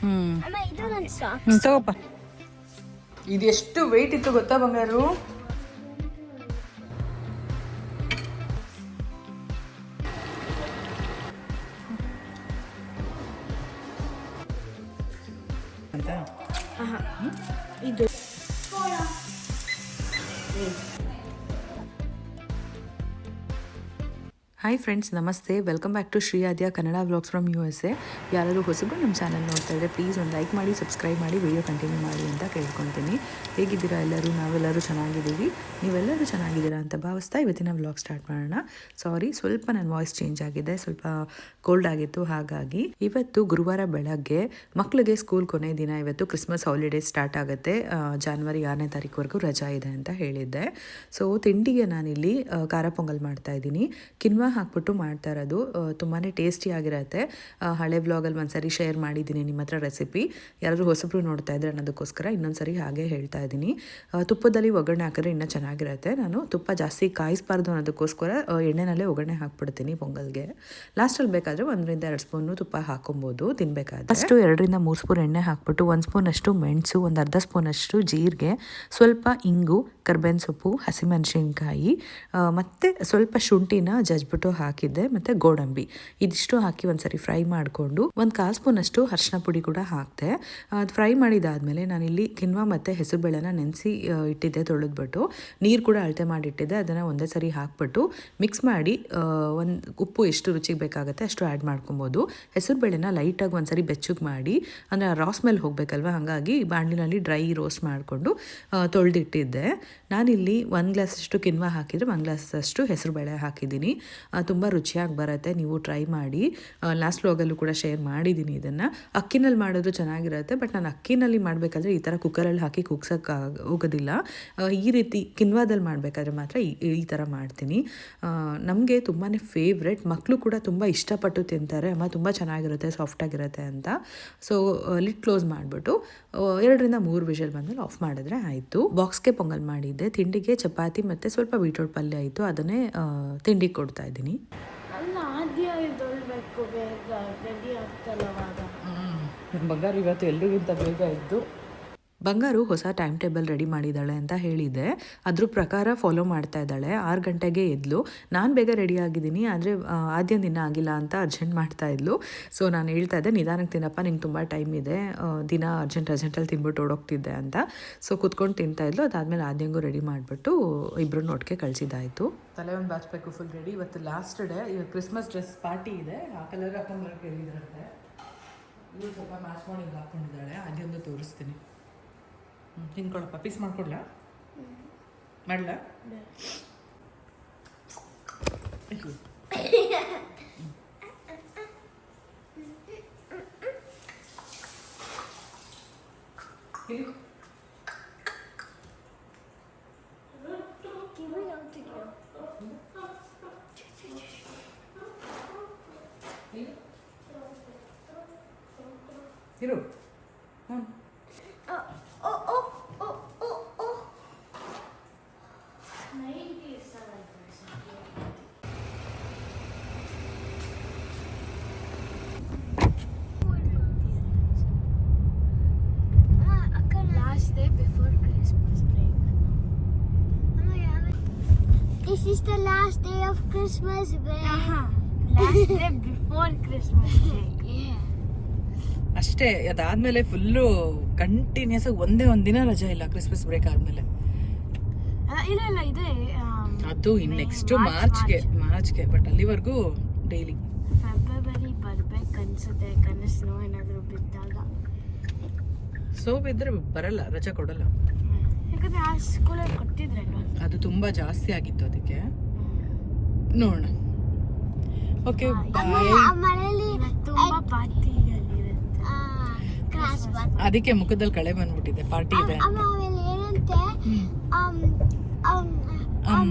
ಹ್ಮ್. ತಗೋಪ್ಪ ಇದು ಎಷ್ಟು ವೆಯ್ಟ್ ಇತ್ತು ಗೊತ್ತಾ ಬಂಗಾರು ಹಾಯ್ ಫ್ರೆಂಡ್ಸ್ ನಮಸ್ತೆ. Welcome back to Shri Aadya Kannada vlogs from U S A ಯಾರಾದರೂ ಹೊಸಬರು ನಮ್ಮ ಚಾನಲ್ ನೋಡ್ತಾ ಇದ್ದರೆ ಪ್ಲೀಸ್ ಒಂದು ಲೈಕ್ ಮಾಡಿ ಸಬ್ಸ್ಕ್ರೈಬ್ ಮಾಡಿ ವಿಡಿಯೋ ಕಂಟಿನ್ಯೂ ಮಾಡಿ ಅಂತ ಕೇಳ್ಕೊತೀನಿ. ಹೇಗಿದ್ದೀರಾ ಎಲ್ಲರೂ? ನಾವೆಲ್ಲರೂ ಚೆನ್ನಾಗಿದ್ದೀವಿ. ನೀವೆಲ್ಲರೂ ಚೆನ್ನಾಗಿದ್ದೀರಾ ಅಂತ ಭಾವಿಸ್ತಾ ಇವತ್ತಿನ ವ್ಲಾಗ್ ಸ್ಟಾರ್ಟ್ ಮಾಡೋಣ. ಸಾರಿ ಸ್ವಲ್ಪ ನನ್ನ ವಾಯ್ಸ್ ಚೇಂಜ್ ಆಗಿದೆ. ಸ್ವಲ್ಪ ಕೋಲ್ಡ್ ಆಗಿತ್ತು, ಹಾಗಾಗಿ. ಇವತ್ತು ಗುರುವಾರ ಬೆಳಗ್ಗೆ ಮಕ್ಕಳಿಗೆ ಸ್ಕೂಲ್ ಕೊನೆ ದಿನ ಇವತ್ತು ಕ್ರಿಸ್ಮಸ್ ಹಾಲಿಡೇ ಸ್ಟಾರ್ಟ್ ಆಗುತ್ತೆ. ಜಾನ್ವರಿ ಆರನೇ ತಾರೀಕುವರೆಗೂ ರಜಾ ಇದೆ ಅಂತ ಹೇಳಿದ್ದೆ. ಸೊ ತಿಂಡಿಗೆ ನಾನಿಲ್ಲಿ ಖಾರ ಪೊಂಗಲ್ ಮಾಡ್ತಾ ಇದ್ದೀನಿ. ಕಿನ್ವಾ ಹಾಕ್ಬಿಟ್ಟು ಮಾಡ್ತಾ ಇರೋದು. ತುಂಬಾ ಟೇಸ್ಟಿ ಆಗಿರುತ್ತೆ. ಆ, ಹಳೆ ವ್ಲಾಗಲ್ಲಿ ಒಂದ್ಸರಿ ಶೇರ್ ಮಾಡಿದ್ದೀನಿ ನಿಮ್ಮ ಹತ್ರ ರೆಸಿಪಿ. ಯಾರಾದರೂ ಹೊಸಬ್ರು ನೋಡ್ತಾ ಇದ್ರೆ ಅನ್ನೋದಕ್ಕೋಸ್ಕರ ಇನ್ನೊಂದ್ಸರಿ ಹಾಗೆ ಹೇಳ್ತಾ ಇದ್ದೀನಿ. ತುಪ್ಪದಲ್ಲಿ ಒಗ್ಗರಣೆ ಹಾಕಿದ್ರೆ ಇನ್ನೂ ಚೆನ್ನಾಗಿರುತ್ತೆ. ನಾನು ತುಪ್ಪ ಜಾಸ್ತಿ ಕಾಯಿಸ್ಬಾರ್ದು ಅನ್ನೋದಕ್ಕೋಸ್ಕರ ಎಣ್ಣೆನಲ್ಲೇ ಒಗ್ಗರಣೆ ಹಾಕ್ಬಿಡ್ತೀನಿ ಪೊಂಗಲ್ಗೆ. ಲಾಸ್ಟಲ್ಲಿ ಬೇಕಾದರೆ ಒಂದರಿಂದ ಎರಡು ಸ್ಪೂನು ತುಪ್ಪ ಹಾಕೊಬೋದು ತಿನ್ಬೇಕಾದ್ರೆ. ಫಸ್ಟು ಎರಡರಿಂದ ಮೂರು ಸ್ಪೂನ್ ಎಣ್ಣೆ ಹಾಕ್ಬಿಟ್ಟು ಒಂದು ಸ್ಪೂನ್ ಅಷ್ಟು ಮೆಣಸು ಒಂದು ಅರ್ಧ ಸ್ಪೂನಷ್ಟು ಜೀರಿಗೆ ಸ್ವಲ್ಪ ಇಂಗು ಕರ್ಬೇವಿನ ಸೊಪ್ಪು ಹಸಿಮೆಣಸಿನ್ಕಾಯಿ ಮತ್ತು ಸ್ವಲ್ಪ ಶುಂಠಿನ ಜಜ್ಬಿಟ್ಟು ಹಾಕಿದ್ದೆ, ಮತ್ತು ಗೋಡಂಬಿ. ಇದಿಷ್ಟು ಹಾಕಿ ಒಂದ್ಸರಿ ಫ್ರೈ ಮಾಡಿಕೊಂಡು ಒಂದು ಕಾಲ್ ಸ್ಪೂನ್ ಅಷ್ಟು ಅರ್ಶಿನ ಪುಡಿ ಕೂಡ ಹಾಕಿದೆ. ಅದು ಫ್ರೈ ಮಾಡಿದಾದ್ಮೇಲೆ ನಾನಿಲ್ಲಿ ಕಿನ್ವಾ ಮತ್ತು ಹೆಸರುಬೇಳೆನ ನೆನೆಸಿ ಇಟ್ಟಿದ್ದೆ ತೊಳೆದ್ಬಿಟ್ಟು. ನೀರು ಕೂಡ ಅಳತೆ ಮಾಡಿಟ್ಟಿದ್ದೆ, ಅದನ್ನು ಒಂದೇ ಸರಿ ಹಾಕ್ಬಿಟ್ಟು ಮಿಕ್ಸ್ ಮಾಡಿ ಒಂದು ಉಪ್ಪು ಎಷ್ಟು ರುಚಿಗೆ ಬೇಕಾಗುತ್ತೆ ಅಷ್ಟು ಆ್ಯಡ್ ಮಾಡ್ಕೊಬೋದು. ಹೆಸರುಬೇಳೆನ ಲೈಟಾಗಿ ಒಂದ್ಸರಿ ಬೆಚ್ಚಗೆ ಮಾಡಿ, ಅಂದರೆ ರಾ ಸ್ಮೆಲ್ ಹೋಗಬೇಕಲ್ವ, ಹಾಗಾಗಿ ಬಾಣಲಿನಲ್ಲಿ ಡ್ರೈ ರೋಸ್ಟ್ ಮಾಡಿಕೊಂಡು ತೊಳೆದಿಟ್ಟಿದ್ದೆ. ನಾನಿಲ್ಲಿ ಒಂದು ಗ್ಲಾಸಷ್ಟು ಕಿನ್ವಾ ಹಾಕಿದರೆ ಒಂದು ಗ್ಲಾಸಷ್ಟು ಹೆಸರುಬೇಳೆ ಹಾಕಿದ್ದೀನಿ. ತುಂಬ ರುಚಿಯಾಗಿ ಬರುತ್ತೆ. ನೀವು ಟ್ರೈ ಮಾಡಿ. ಲಾಸ್ಟ್ ವ್ಲಾಗಲ್ಲೂ ಕೂಡ ಶೇರ್ ಮಾಡಿದ್ದೀನಿ ಇದನ್ನು. ಅಕ್ಕಿನಲ್ಲಿ ಮಾಡಿದ್ರು ಚೆನ್ನಾಗಿರುತ್ತೆ ಬಟ್ ನಾನು ಅಕ್ಕಿನಲ್ಲಿ ಮಾಡಬೇಕಾದ್ರೆ ಈ ಥರ ಕುಕ್ಕರಲ್ಲಿ ಹಾಕಿ ಕುಗ್ಸೋಕ್ಕೆ ಹೋಗೋದಿಲ್ಲ. ಈ ರೀತಿ ಕಿನ್ವಾದಲ್ಲಿ ಮಾಡಬೇಕಾದ್ರೆ ಮಾತ್ರ ಈ ಥರ ಮಾಡ್ತೀನಿ. ನಮಗೆ ತುಂಬಾ ಫೇವ್ರೆಟ್ ಮಕ್ಕಳು ಕೂಡ ತುಂಬ ಇಷ್ಟಪಟ್ಟು ತಿಂತಾರೆ. ಅಮ್ಮ ತುಂಬ ಚೆನ್ನಾಗಿರುತ್ತೆ ಸಾಫ್ಟಾಗಿರುತ್ತೆ ಅಂತ. ಸೊ ಲಿಟ್ ಕ್ಲೋಸ್ ಮಾಡಿಬಿಟ್ಟು ಎರಡರಿಂದ ಮೂರು ವಿಷಲ್ ಬಂದಮೇಲೆ ಆಫ್ ಮಾಡಿದ್ರೆ ಆಯಿತು. ಬಾಕ್ಸ್ಗೆ ಪೊಂಗಲ್ ಮಾಡಿದ್ದೆ. ತಿಂಡಿಗೆ ಚಪಾತಿ ಮತ್ತು ಸ್ವಲ್ಪ ಬೀಟ್ರೋಟ್ ಪಲ್ಯ ಆಯಿತು ಅದನ್ನೇ ತಿಂಡಿಗೆ ಕೊಡ್ತಾ ಇದ್ದೀನಿ. ಅಲ್ಲ ಆದ್ಯ ಇದೊಳ್ಬೇಕು ಬೇಗ ರೆಡಿ ಆಗ್ತಲ್ಲವಾಗ ಬಂಗಾರ ಇವತ್ತು ಎಲ್ರಿಗಿಂತ ಬೇಗ ಇದ್ದು ಬಂಗಾರು ಹೊಸ ಟೈಮ್ ಟೇಬಲ್ ರೆಡಿ ಮಾಡಿದ್ದಾಳೆ ಅಂತ ಹೇಳಿದೆ ಅದ್ರ ಪ್ರಕಾರ ಫಾಲೋ ಮಾಡ್ತಾ ಇದ್ದಾಳೆ. ಆರು ಗಂಟೆಗೆ ಎದ್ಲು. ನಾನು ಬೇಗ ರೆಡಿ ಆಗಿದ್ದೀನಿ, ಆದರೆ ಆದ್ಯ ದಿನ ಆಗಿಲ್ಲ ಅಂತ ಅರ್ಜೆಂಟ್ ಮಾಡ್ತಾ ಇದ್ಲು. ಸೊ ನಾನು ಹೇಳ್ತಾ ಇದ್ದೆ ನಿಧಾನಕ್ಕೆ ತಿನ್ನಪ್ಪ, ನಿಂಗೆ ತುಂಬ ಟೈಮ್ ಇದೆ. ದಿನ ಅರ್ಜೆಂಟ್ ಅರ್ಜೆಂಟಲ್ಲಿ ತಿನ್ಬಿಟ್ಟು ಓಡೋಗ್ತಿದ್ದೆ ಅಂತ. ಸೊ ಕುತ್ಕೊಂಡು ತಿಂತಾ ಇದ್ಲು. ಅದಾದಮೇಲೆ ಆದ್ಯಂಗೂ ರೆಡಿ ಮಾಡಿಬಿಟ್ಟು ಇಬ್ಬರು ಒಟ್ಟಿಗೆ ಕಳಿಸಿದ್ದಾಯಿತು. ತಲೆ ಒಂದು ಬಾಚ್ಬೇಕು ಫುಲ್ ರೆಡಿ ಇವತ್ತು ಲಾಸ್ಟ್ ಡೇ ಇವತ್ತು ಕ್ರಿಸ್ಮಸ್ ಡ್ರೆಸ್ ಪಾರ್ಟಿ ಇದೆ. ಆ ಕಲರ್ ಹಾಕೊಂಡ್ಬರಕ್ಕೆ ಹೇಳಿದ್ರಂತೆ. ಇವಳು ಸ್ವಲ್ಪ ಮ್ಯಾಚ್ ಮಾಡಿ ಹಾಕೊಂಡಿದ್ದಾಳೆ. ಅದೊಂದು ತೋರಿಸ್ತೀನಿ. ತಿನ್ಕೊಳಪ್ಪ ಪೀಸ್ ಮಾಡ್ಕೊಡ್ಲಾ ಮಾಡ್ಲಾ ಅಯ್ಯೋ. ಇಲ್ಲಿ. ಕಿವಿ ನೋಡ್ತಿದ್ಯೋ ಇಲ್ಲಿ. ಇರು ಹ್ಞೂ ಓ ಓ ಓ ಓ ಓ ninety Last day before Christmas break. This is the last day of Uh-huh. Last day before Christmas Day. Yeah. ಅಷ್ಟೇ ಅದಾದ್ಮೇಲೆ ಫುಲ್ಲು ಕಂಟಿನ್ಯೂಸ್ ಆಗಿ ಒಂದೇ ಒಂದ್ ದಿನ ರಜೆ ಇಲ್ಲ ಕ್ರಿಸ್ಮಸ್ ಬ್ರೇಕ್ ಆದ್ಮೇಲೆ. ಇಲ್ಲ ಇಲ್ಲ ಇದೆ ಅದು ಇನ್ ನೆಕ್ಸ್ಟ್ ಮಾರ್ಚ್ಗೆ ಮಾರ್ಚ್ಗೆ ಬಟ್ ಅಲ್ಲಿವರೆಗೂ ಡೈಲಿ ಫೆಬ್ರವರಿ ಬರ್ಬೇಕು ಅನ್ಸುತ್ತೆ ಕನಸು ಏನಾದರೂ ಬಿದ್ದಾಗ. ಸೋಪ್ ಇದ್ರೆ ಬರಲ್ಲ ರಜೆ ಕೊಡಲ್ಲ. ಯಾಕಂದ್ರೆ ಆ ಸ್ಕೂಲಲ್ಲಿ ಕೊಟ್ಟಿದ್ರಲ್ವ? ಅದು ತುಂಬಾ ಜಾಸ್ತಿ ಆಗಿತ್ತು ಅದಕ್ಕೆ. ನೋಡೋಣ. ಓಕೆ ಅದಕ್ಕೆ ಮುಖದಲ್ಲಿ ಕಳೆ ಬಂದ್ಬಿಟ್ಟಿದೆ ಪಾರ್ಟಿ ಇದೆ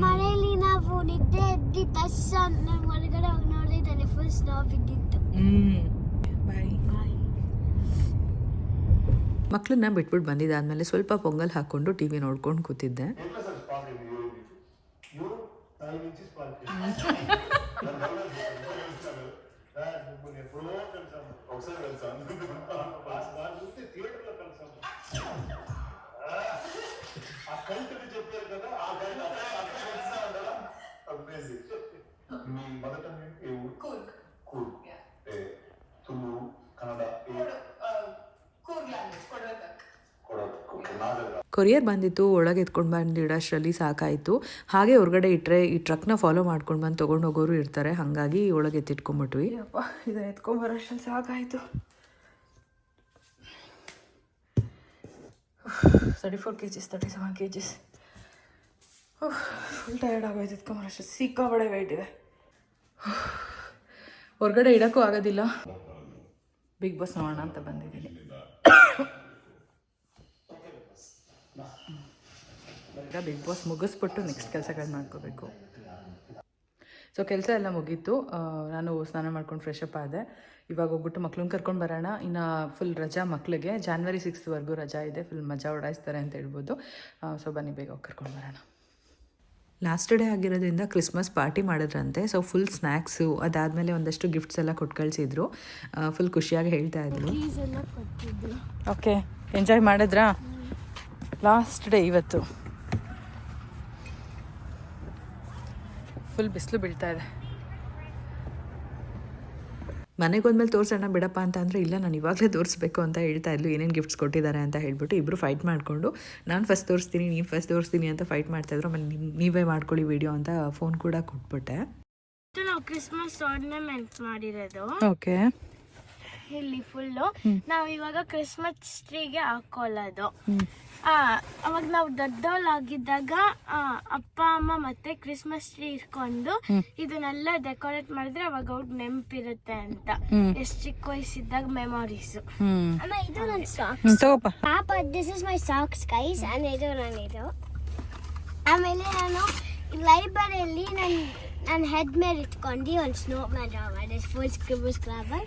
ಮಳೆಯಲ್ಲಿ ನಾವು ನಿದ್ದೆ ಎದ್ದಿದ ತಕ್ಷಣ ಹೊರಗಡೆ ಹೋಗಿ ನೋಡಿದ್ರೆ ಫುಲ್ ಸ್ನೋ ಬಿದ್ದಿತ್ತು. ಹ್ಮ್. ಬಾಯ್ ಮಕ್ಕಳನ್ನ ಬಿಟ್ಬಿಟ್ಟು ಬಂದಿದ್ದಾದ್ಮೇಲೆ ಸ್ವಲ್ಪ ಪೊಂಗಲ್ ಹಾಕೊಂಡು ಟಿ ವಿ ನೋಡ್ಕೊಂಡು ಕೂತಿದ್ದೆ. నాలుగు నుంచి స్పార్క్ మిమ్మల్ని ఎప్పుడో కలిసాము ఒకసారి కలిసాము బాగా చూస్తే థియేటర్లో కలిసాము ఆ కంటిని చెప్పారు కదా ఆ కంటి అక్కడ కలిసా ఉండదా అమేజింగ్ మీ మొదట ఏ ఊరు Kurg. Cool Yeah. తులు కన్నడ ఏ Kod, uh, ಕೊರಿಯರ್ ಬಂದಿತ್ತು ಒಳಗೆ ಎತ್ಕೊಂಡು ಬಂದು ಇಡೋಷ್ಟರಲ್ಲಿ ಸಾಕಾಯಿತು. ಹಾಗೆ ಹೊರಗಡೆ ಇಟ್ಟರೆ ಈ ಟ್ರಕ್ನ ಫಾಲೋ ಮಾಡ್ಕೊಂಡು ಬಂದು ತೊಗೊಂಡು ಹೋಗೋರು ಇರ್ತಾರೆ. ಹಾಗಾಗಿ ಒಳಗೆ ಎತ್ತಿಟ್ಕೊಂಡ್ಬಿಟ್ವಿ ಅಪ್ಪ ಇದನ್ನ ಎತ್ಕೊಂಬರೋಷ್ಟರಲ್ಲಿ ಸಾಕಾಯಿತು. Thirty four K Gs thirty seven K Gs full tired ಆಗೋಯ್ತು ಎತ್ಕೊಂಬರೋಷ್ಟು ಸಿಕ್ಕಾಬಡೆ ವೆಯ್ಟ್ ಇದೆ. ಹೊರಗಡೆ ಇಡೋಕ್ಕೂ ಆಗೋದಿಲ್ಲ. ಬಿಗ್ ಬಾಸ್ ನೋಡೋಣ ಅಂತ ಬಂದಿದ್ದೀನಿ. ಈಗ ಬಿಗ್ ಬಾಸ್ ಮುಗಿಸ್ಬಿಟ್ಟು ನೆಕ್ಸ್ಟ್ ಕೆಲಸಗಳು ಮಾಡ್ಕೋಬೇಕು. ಸೊ ಕೆಲಸ ಎಲ್ಲ ಮುಗೀತು. ನಾನು ಸ್ನಾನ ಮಾಡ್ಕೊಂಡು ಫ್ರೆಶ್ ಅಪ್ ಆದೆ. ಇವಾಗ ಹೋಗ್ಬಿಟ್ಟು ಮಕ್ಳನ್ನ ಕರ್ಕೊಂಡು ಬರೋಣ. ಇನ್ನು ಫುಲ್ ರಜಾ ಮಕ್ಳಿಗೆ. ಜಾನ್ವರಿ ಸಿಕ್ಸ್ತ್ವರೆಗೂ ರಜಾ ಇದೆ. ಫುಲ್ ಮಜಾ ಓಡಾಯಿಸ್ತಾರೆ ಅಂತ ಹೇಳ್ಬೋದು. ಸೊ ಬನ್ನಿ ಬೇಗ ಕರ್ಕೊಂಡು ಬರೋಣ. ಲಾಸ್ಟ್ ಡೇ ಆಗಿರೋದ್ರಿಂದ ಕ್ರಿಸ್ಮಸ್ ಪಾರ್ಟಿ ಮಾಡಿದ್ರಂತೆ. ಸೊ ಫುಲ್ ಸ್ನ್ಯಾಕ್ಸು ಅದಾದಮೇಲೆ ಒಂದಷ್ಟು ಗಿಫ್ಟ್ಸ್ ಎಲ್ಲ ಕೊಟ್ಟು ಕಳಿಸಿದ್ರು. ಫುಲ್ ಖುಷಿಯಾಗಿ ಹೇಳ್ತಾ ಇದ್ರು. ಓಕೆ ಎಂಜಾಯ್ ಮಾಡಿದ್ರಾ? ಲಾಸ್ಟ್ ಡೇ ಇವತ್ತು. ಫುಲ್ ಬಿಸಿಲು ಬೀಳ್ತಾ ಇದೆ. ಮನೆಗೆ ಹೋದ್ಮೇಲೆ ತೋರಿಸೋಣ ಬಿಡಪ್ಪ ಅಂತ ಅಂದರೆ ಇಲ್ಲ ನಾನು ಇವಾಗಲೇ ತೋರಿಸ್ಬೇಕು ಅಂತ ಹೇಳ್ತಾ ಇದ್ಲು. ಏನೇನು ಗಿಫ್ಟ್ಸ್ ಕೊಟ್ಟಿದ್ದಾರೆ ಅಂತ ಹೇಳ್ಬಿಟ್ಟು ಇಬ್ಬರು ಫೈಟ್ ಮಾಡಿಕೊಂಡು ನಾನು ಫಸ್ಟ್ ತೋರಿಸ್ತೀನಿ ನೀನು ಫಸ್ಟ್ ತೋರಿಸ್ತೀನಿ ಅಂತ ಫೈಟ್ ಮಾಡ್ತಾಯಿದ್ರು ಆಮೇಲೆ ನೀವೇ ಮಾಡ್ಕೊಳ್ಳಿ ವಿಡಿಯೋ ಅಂತ ಫೋನ್ ಕೂಡ ಕೊಟ್ಬಿಟ್ಟೆ. ನಾವು ಕ್ರಿಸ್ಮಸ್ ಆರ್ನಮೆಂಟ್ ಮಾಡಿರೋದು. ಓಕೆ ಇಲ್ಲಿ ಫುಲ್ಲು ನಾವು ಇವಾಗ ಕ್ರಿಸ್ಮಸ್ ಟ್ರೀಗೆ ಹಾಕೊಳ್ಳೋದು. ಆ, ಅವಾಗ ನಾವು ದೊಡ್ಡವಳಾಗಿದ್ದಾಗ ಆ, ಅಪ್ಪ ಅಮ್ಮ ಮತ್ತೆ ಕ್ರಿಸ್ಮಸ್ ಟ್ರೀ ಇಟ್ಕೊಂಡು ಇದನ್ನೆಲ್ಲ ಡೆಕೋರೇಟ್ ಮಾಡಿದ್ರೆ ಅವಾಗ ಅವ್ರ ನೆನಪಿರುತ್ತೆ ಅಂತ. ಎಷ್ಟು ಚಿಕ್ಕ ವಯಸ್ಸಿದ್ದಾಗ ಮೆಮೊರೀಸ್ ಇದು ನನ್ನ ಸಾಕ್ಸ್ ಪಾಪ this is my socks guys and ಇದು ನಾನಿದು ಆಮೇಲೆ ನಾನು ಲೈಬ್ರರಿಯಲ್ಲಿ ನನ್ನ ನನ್ನ ಹೆಡ್ ಮೇಲೆ ಇಟ್ಕೊಂಡು ಒಂದು snowman full scribble scrabble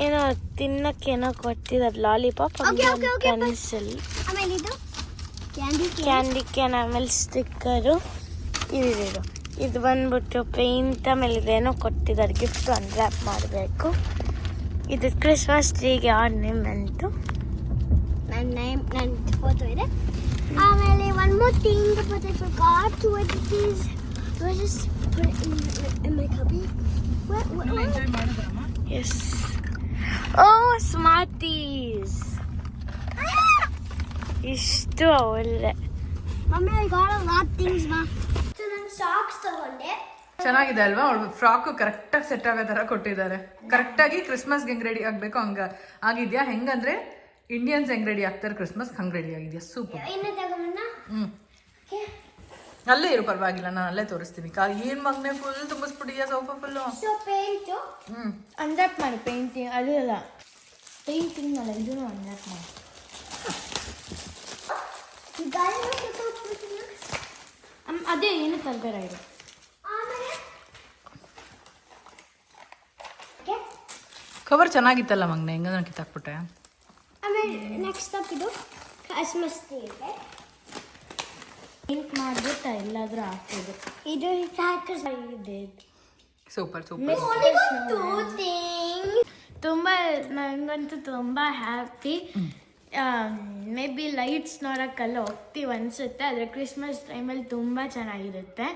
ಏನೋ ತಿನ್ನಕ್ಕೆ ಏನೋ ಕೊಟ್ಟಿದ್ದಾರೆ ಲಾಲಿಪಾಪ್ ಪೆನ್ಸಿಲ್ ಆಮೇಲೆ ಇದು ಕ್ಯಾಂಡಿ ಕ್ಯಾಂಡಿ ಕ್ಯಾನ್ ಆಮೇಲೆ ಸ್ಟಿಕ್ಕರು ಇದು ಇದು ಬಂದ್ಬಿಟ್ಟು ಪೇಂಟ್ ಆಮೇಲೆ ಇದೇನೋ ಕೊಟ್ಟಿದ್ದಾರೆ ಗಿಫ್ಟ್ ಅನ್ರ್ಯಾಪ್ ಮಾಡಬೇಕು. ಇದು ಕ್ರಿಸ್ಮಸ್ ಟ್ರೀಗೆ ಆರ್ನಿಮೆಂಟು ನನ್ನ ನೇಮ್ ನನ್ನ ಫೋಟೋ ಇದೆ. ಆಮೇಲೆ one more thing but I forgot to what it is I just put it in, in my Oh, Smarties. ಇಷ್ಟು ಒಳ್ಳೆ. Mummy I got a lot things ಮಾ ಸೊ ನಾನು ಸಾಕ್ಸ್ ತಗೊಂಡೆ. ಚೆನ್ನಾಗಿದೆ ಅಲ್ವಾ? ಅವಳು ಫ್ರಾಕ್ ಕರೆಕ್ಟಾಗಿ ಸೆಟ್ ಆಗೋ ಥರ ಕೊಟ್ಟಿದ್ದಾರೆ. ಕರೆಕ್ಟಾಗಿ ಕ್ರಿಸ್ಮಸ್ಗೆ ಹೆಂಗೆ ರೆಡಿ ಆಗಬೇಕು ಹಂಗೆ ಆಗಿದೆಯಾ? ಹೆಂಗಂದ್ರೆ ಇಂಡಿಯನ್ಸ್ ಹೆಂಗೆ ರೆಡಿ ಆಗ್ತಾರೆ ಕ್ರಿಸ್ಮಸ್ ಹಂಗೆ ರೆಡಿ ಆಗಿದೆಯಾ? ಸೂಪರ್ ಹ್ಞೂ ಅಲ್ಲೇ ಇರು ಪರವಾಗಿಲ್ಲ ನಾನು ಅಲ್ಲೇ ತೋರಿಸ್ತೀನಿ. ಕಾ ಏನು ಮಗನೆ ಫುಲ್ ತುಂಬಿಸ್ಬಿಟ್ಟಿದ್ಯಾ ಸೋಫಾ ಫುಲ್ಲು ಸೊ ಪೇಂಟು ಹ್ಞೂ ಅನ್ರಾಪ್ ಮಾಡಿ ಪೇಂಟಿಂಗ್ ಅದು ಅಲ್ಲ. ಪೇಂಟಿಂಗ್ ಅಲ್ಲ ಇದನ್ನು ಅನ್ರಾಪ್ ಮಾಡಿ. ಅದೇ ಏನು ತರಬೇಡ ಇದು ಕವರ್ ಚೆನ್ನಾಗಿತ್ತಲ್ಲ ಮಗನೆ? ಹೆಂಗ ನಾನು ಕಿತ್ತಾಕ್ಬಿಟ್ಟೆ? ಆಮೇಲೆ ನೆಕ್ಸ್ಟ್ ಇದು ಕ್ರಿಸ್ಮಸ್ ಡೇ ಇದೆ ಪೇಂಟ್ ಮಾಡಿಬಿಟ್ಟು ಎಲ್ಲಾದರೂ ಹಾಕೋದು ಇದು ಇದೆ. ಸೂಪರ್ ಸೂಪರ್ ತುಂಬ ನನಗಂತೂ ತುಂಬ ಹ್ಯಾಪಿ ಮೇ ಬಿ ಲೈಟ್ಸ್ ನೋಡೋಕ್ಕೆಲ್ಲ ಹೋಗ್ತೀವಿ ಅನ್ಸುತ್ತೆ ಆದರೆ ಕ್ರಿಸ್ಮಸ್ ಟೈಮಲ್ಲಿ ತುಂಬ ಚೆನ್ನಾಗಿರುತ್ತೆ.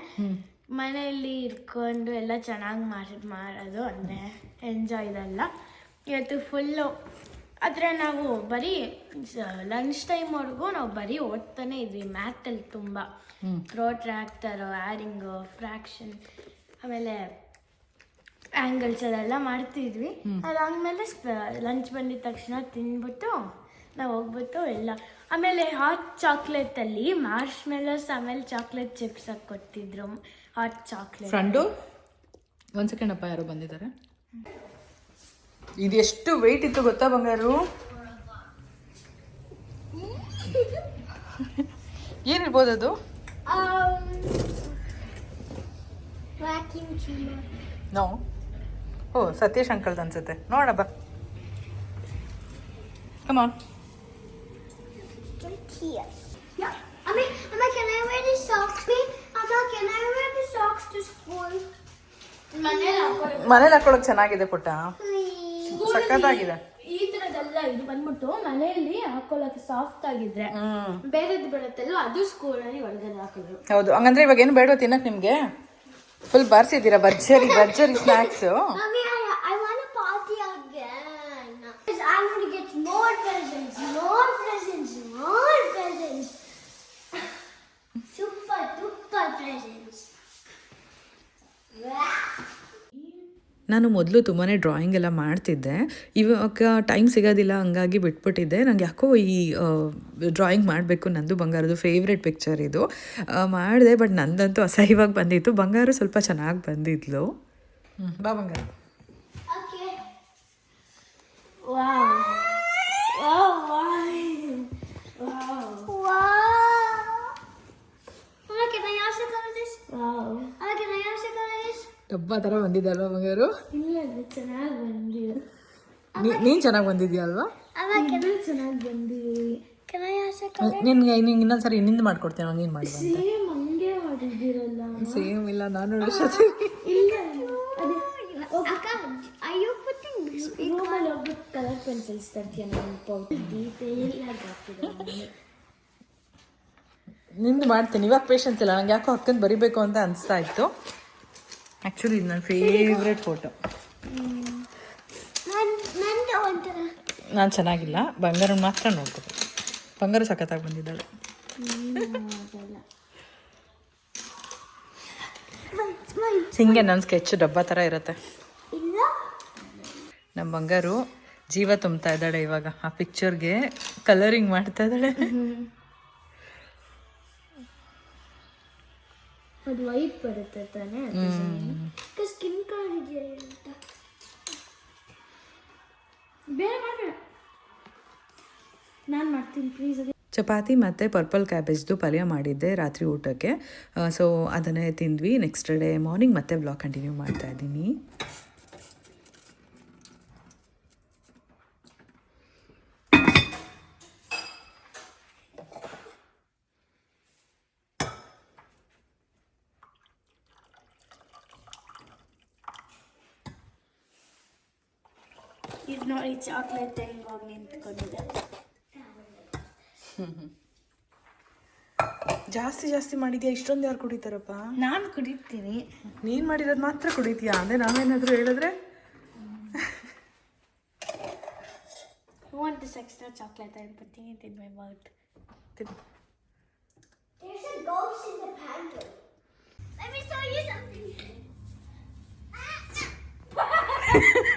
ಮನೆಯಲ್ಲಿ ಇಟ್ಕೊಂಡು ಎಲ್ಲ ಚೆನ್ನಾಗಿ ಮಾಡಿ ಮಾಡೋದು ಅಂದರೆ ಎಂಜಾಯ್ ಇದೆಲ್ಲ. ಇವತ್ತು ಫುಲ್ಲು ಆದರೆ ನಾವು ಬರೀ ಲಂಚ್ ಟೈಮ್ವರೆಗೂ ನಾವು ಬರೀ ಓದ್ತಾನೆ ಇದ್ವಿ ಮ್ಯಾಥಲ್ಲಿ ತುಂಬ. ಪ್ರೋಟ್ರಾಕ್ಟರು ಆ್ಯಡಿಂಗು ಫ್ರ್ಯಾಕ್ಷನ್ ಆಮೇಲೆ ಆ್ಯಂಗಲ್ಸ್ ಅದೆಲ್ಲ ಮಾಡ್ತಿದ್ವಿ. ಅದಾದ್ಮೇಲೆ ಲಂಚ್ ಬಂದಿದ ತಕ್ಷಣ ತಿಂದ್ಬಿಟ್ಟು ನಾವು ಹೋಗ್ಬಿಟ್ಟು ಎಲ್ಲ ಆಮೇಲೆ ಹಾಟ್ ಚಾಕ್ಲೇಟಲ್ಲಿ ಮಾರ್ಷ್ ಮೆಲೋಸ್ ಆಮೇಲೆ ಚಾಕ್ಲೇಟ್ ಚಿಪ್ಸ್ ಹಾಕಿ ಕೊಟ್ಟಿದ್ರು. ಹಾಟ್ ಚಾಕ್ಲೇಟ್ ಫ್ರೆಂಡು ಒಂದು ಸೆಕೆಂಡ್ ಅಪ್ಪ ಯಾರು ಬಂದಿದ್ದಾರೆ. ಇದು ಎಷ್ಟು ವೆಯ್ಟ್ ಇತ್ತು ಗೊತ್ತಾ ಬಂಗಾರು? ಏನಿರ್ಬೋದು ಅದು? ನೋ ಓ ಸತೀಶ್ ಅಂಕಲ್ದು ಅನ್ಸುತ್ತೆ. ನೋಡ ಬಾ. ಕಮಾನ್. ಮನೇಲಿ ಹಾಕೊಳಕ್ ಚೆನ್ನಾಗಿದೆ ಪುಟ್ಟ. ಸಖತ್ತಾಗಿದೆ. ಈ ತರದೆಲ್ಲ ಇದು ಬಂದ್ಬಿಟ್ಟು ಮನೆಯಲ್ಲಿ ಹಾಕೊಳ್ಳೋಕೆ ಸಾಫ್ಟ್ ಆಗಿದ್ರೆ ಬೇರೆದ್ದು ಬೇರೆದು ಬರುತ್ತಲ್ಲ ಅದು ಸ್ಕೂಲಲ್ಲಿ ಒಳಗಡೆ ಹಾಕಿದ್ರು ಹೌದು ಹಂಗಂದ್ರೆ ಇವಾಗ ಏನು ಬೇಡ ತಿನ್ನಕ್ ನಿಮ್ಗೆ? ಫುಲ್ ಬರ್ಸಿದೀರಾ ಭರ್ಜರಿ ಭರ್ಜರಿ ಸ್ನ್ಯಾಕ್ಸ್ ನಾನು ಮೊದಲು ತುಂಬಾ ಡ್ರಾಯಿಂಗ್ ಎಲ್ಲ ಮಾಡ್ತಿದ್ದೆ. ಇವಾಗ ಟೈಮ್ ಸಿಗೋದಿಲ್ಲ ಹಂಗಾಗಿ ಬಿಟ್ಬಿಟ್ಟಿದ್ದೆ. ನನಗೆ ಯಾಕೋ ಈ ಡ್ರಾಯಿಂಗ್ ಮಾಡಬೇಕು ನಂದು ಬಂಗಾರದು ಫೇವ್ರೆಟ್ ಪಿಕ್ಚರ್ ಇದು. ಮಾಡಿದೆ ಬಟ್ ನಂದಂತೂ ಅಸಹ್ಯವಾಗಿ ಬಂದಿತ್ತು. ಬಂಗಾರ ಸ್ವಲ್ಪ ಚೆನ್ನಾಗಿ ಬಂದಿದ್ಲು. ಬಾ ಬಂಗಾರ. Okay Wow. Mama, can I also color this? Wow. Mama, can I also color this? ಡಬ್ಬ ಥರ ಬಂದಿದೆ ಮಗರು? ಬಂಗಾರು ಚೆನ್ನಾಗಿ ಬಂದಿದೆ. ನೀನು ಚೆನ್ನಾಗಿ ಬಂದಿದ್ಯಾ ಅಲ್ವಾ? ಚೆನ್ನಾಗಿ? ನಿನ್ಗೆ ನಿಂಗೆ ಇನ್ನೊಂದ್ಸರಿ ಇನ್ನಿಂದ ಮಾಡ್ಕೊಡ್ತೇನೆ ನೀನು ಮಾಡಿ ಸೇಮ್ ಹಂಗೆ ಮಾಡಿದ್ದೀರಲ್ಲ. ಸೇಮ್ ಇಲ್ಲ ನಾನು ಇಲ್ಲ. ಮಾಡ್ತೇನೆ? ರೂಮಲ್ಲಿ ಕಲರ್ ಪೆನ್ಸಿಲ್ಸ್ ತರ್ತೀಯ ನಾನು ಡೀಟೇಲ್ ಆಗಿ ನಿಂದು ಮಾಡ್ತೀನಿ ಇವಾಗ ಪೇಷನ್ಸ್ ಇಲ್ಲ ನಂಗೆ ಯಾಕೋ ಹಕ್ಕಂದು ಬರಿಬೇಕು ಅಂತ ಅನಿಸ್ತಾ ಇತ್ತು. ಆ್ಯಕ್ಚುಲಿ ಇದು ನನ್ನ ಫೇವ್ರೆಟ್ ಫೋಟೋ ನನ್ ಚೆನ್ನಾಗಿಲ್ಲ. ಬಂಗಾರ ಮಾತ್ರ ನೋಡ್ಕೋಬೇಕು ಬಂಗಾರ ಸಖತ್ತಾಗಿ ಬಂದಿದ್ದಾಳೆ. ಹಿಂಗೆ ನನ್ನ ಸ್ಕೆಚ್ ಡಬ್ಬ ಥರ ಇರುತ್ತೆ. ನಮ್ಮ ಬಂಗಾರು ಜೀವ ತುಂಬ್ತಾ ಇದ್ದಾಳೆ ಇವಾಗ. ಆ ಪಿಕ್ಚರ್ಗೆ ಕಲರಿಂಗ್ ಮಾಡ್ತಾ ಇದ್ದಾಳೆ. ಅದು ವೈಟ್ ಬರುತ್ತೆ ತಾನೇ ಸ್ಕಿನ್ ಕಲರ್ ಇದೆಯಲ್ಲ ಅಂತ. ಬೇರೆ ಮಾಡ್ಬೇಡ. ನಾನು ಮಾಡ್ತೀನಿ ಪ್ಲೀಸ್ ಅದೇ. ಚಪಾತಿ ಮತ್ತು ಪರ್ಪಲ್ ಕ್ಯಾಬೇಜ್ದು ಪಲ್ಯ ಮಾಡಿದ್ದೆ ರಾತ್ರಿ ಊಟಕ್ಕೆ. ಸೊ ಅದನ್ನೇ ತಿಂದ್ವಿ. ನೆಕ್ಸ್ಟ್ ಡೇ ಮಾರ್ನಿಂಗ್ ಮತ್ತೆ ಬ್ಲಾಗ್ ಕಂಟಿನ್ಯೂ ಮಾಡ್ತಾ ಇದ್ದೀನಿ. ನೋಡಿ ಚಾಕ್ಲೇಟ್ ಹೆಂಗೆ ಹೋಗಿ ನಿಂತ್ಕೊಂಡಿದೆ? ಜಾಸ್ತಿ ಜಾಸ್ತಿ ಮಾಡಿದ್ಯಾ? ಇಷ್ಟೊಂದು ಯಾರು ಕುಡಿತಾರಪ್ಪ? ನಾನು ಕುಡಿತೀನಿ. ನೀನು ಮಾಡಿರೋದು ಮಾತ್ರ ಕುಡಿತೀಯಾ? ಅಂದರೆ ನಾವೇನಾದರೂ ಹೇಳಿದ್ರೆ? Extra chocolate I putting it in my mouth ತಿನ್ನು. There's a ghost in the pantry. Let me show you something.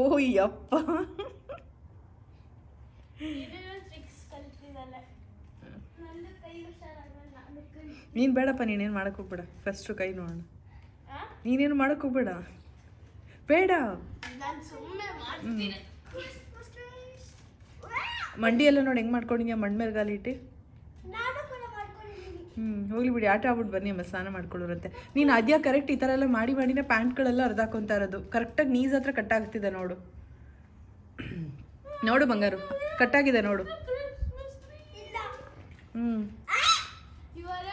ಓ ಯಪ್ಪ. ನೀನ್ ಬೇಡಪ್ಪ ನೀನೇನು ಮಾಡಕ್ಕೆ ಹೋಗ್ಬೇಡ. ಫಸ್ಟು ಕೈ ನೋಡೋಣ? ನೀನೇನು ಮಾಡಕ್ಕೆ ಹೋಗ್ಬೇಡ. ಬೇಡ. ಮಂಡಿ ಎಲ್ಲ ನೋಡಿ ಹೆಂಗೆ ಮಾಡ್ಕೊಂಡಿದ್ಯಾ? ಮಣ್ಣ ಮೇಲೆ ಗಾಲಿ ಇಟ್ಟು ನಾನು ಕೂಡ ಮಾಡ್ಕೊಂಡಿದ್ದೀನಿ ಹ್ಞೂ ಹೋಗ್ಲಿ ಬಿಡಿ ಆಟ ಆಡ್ಬಿಟ್ಟು ಬನ್ನಿ ಅಮ್ಮ ಸ್ನಾನ ಮಾಡ್ಕೊಳ್ಳೋರಂತೆ ನೀನು ಅದ್ಯಾ ಕರೆಕ್ಟ್ ಈ ಥರ ಎಲ್ಲ ಮಾಡಿ ಮಾಡಿನೇ ಪ್ಯಾಂಟ್ಗಳೆಲ್ಲ ಅರ್ಧಾಕೊಂತ ಇರೋದು ಕರೆಕ್ಟಾಗಿ ನೀಸ್ ಹತ್ರ ಕಟ್ ಆಗ್ತಿದೆ ನೋಡು ನೋಡು ಬಂಗಾರು ಕಟ್ಟಾಗಿದೆ ನೋಡು ಹ್ಞೂ You are.